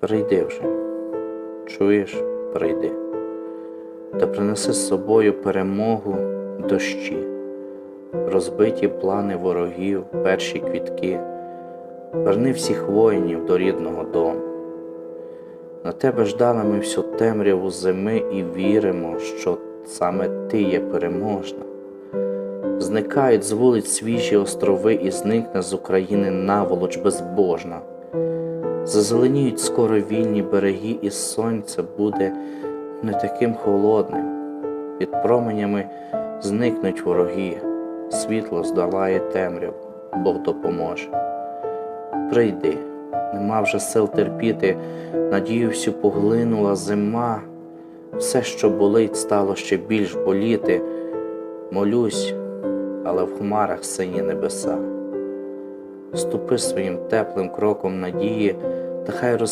Прийди вже, чуєш, прийди, та принеси з собою перемогу дощі, розбиті плани ворогів, перші квітки, верни всіх воїнів до рідного дому. На тебе ждали ми всю темряву зими і віримо, що саме ти є переможна. Зникають з вулиць свіжі острови і зникне з України наволоч безбожна. Зазеленіють скоро вільні береги, і сонце буде не таким холодним. Під променями зникнуть вороги, світло здолає темряву, Бог допоможе. Прийди, нема вже сил терпіти, надію всю поглинула зима, все, що болить, стало ще більш боліти. Молюсь, але в хмарах сині небеса. Ступи своїм теплим кроком надії, 还有就是。